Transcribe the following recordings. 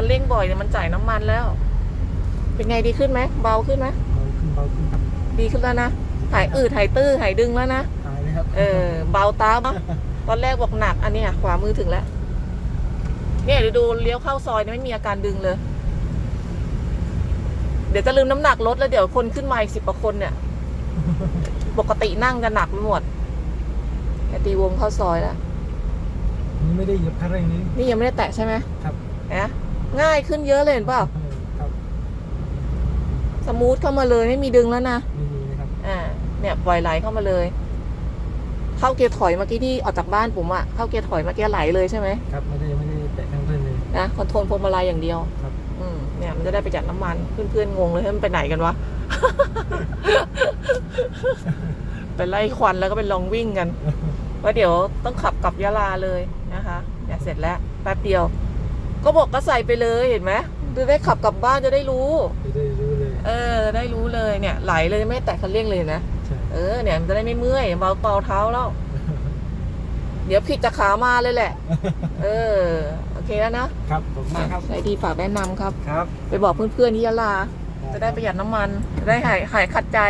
คันเร่งบ่อยเนี่ยมันจ่ายน้ำมันแล้ว เป็นไงดีขึ้นไหมเบาขึ้นไหมเบาขึ้นเบาขึ้นครับดีขึ้นแล้วนะหายอืดหายตื้อหายดึงแล้วนะหายเลยครับเออเบาตามตอนแรกบอกหนักอันเนี้ยขวามือถึงแล้ว เนี่ยเดี๋ยวดูเลี้ยวเข้าซอยเนี่ยไม่มีอาการดึงเลย เดี๋ยวจะลืมน้ำหนักลดแล้วเดี๋ยวคนขึ้นมาอีกสิบกว่าคนเนี่ย ปกตินั่งจะหนักไปหมดเนี่ยตีวงเข้าซอยแล้ว นี่ไม่ได้เหยียบคันเร่งนี้ นี่ยังไม่ได้แตะใช่ไหมครับ นะ ง่ายขึ้นเยอะเลยเห็นเปล่าเออครับสมูทเข้ามาเลยไม่มีดึงแล้วนะไม่มีนะครับอ่า เนี่ยปล่อยไหลเข้ามาเลย เข้าเกียร์ถอยเมื่อกี้ที่ออกจากบ้านผมอะเข้าเกียร์ถอยเมื่อกี้ไหลเลยใช่ไหมครับไม่ได้ไม่ได้แตะคันเร่งเลย นะคอนโทรลพวงมาลัยอย่างเดียวครับ อืมเนี่ยมันจะได้ประหยัดน้ำมันเพื่อนๆงงเลยให้มันไปไหนกันวะ ไปไล่ควันแล้วก็ไปลองวิ่งกัน ว่าะเดี๋ยวต้องขับกลับยะลาเลยนะคะเนี่ยเสร็จแล้วแป๊บเดียว ก็บอกก็ใส่ไปเลยเห็นไหมจะได้ขับกลับบ้านจะได้รู้ จะได้รู้เลย เออจะได้รู้เลยเนี่ย ไหลเลยไม่แตะคันเร่งเลยนะใช่ เออเนี่ยมันจะได้ไม่เมื่อยเบาเบาเท้าแล้ว เดี๋ยวผิดจากขามาเลยแหละ เออ โอเคแล้วนะครับผมมากครับ ใช้ดีฝากแนะนำครับ ครับไปบอกเพื่อนๆที่ยะลา จะได้ประหยัดน้ำมันจะได้หายหายขัดใจ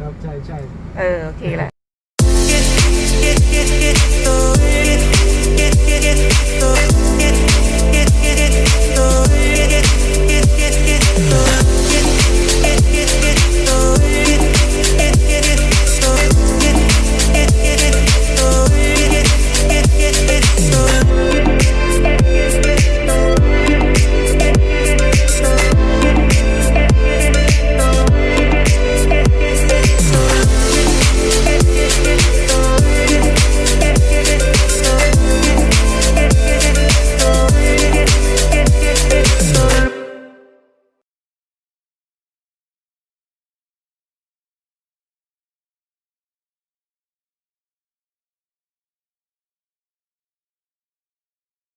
ครับใช่ใช่ เออ โอเคแหละ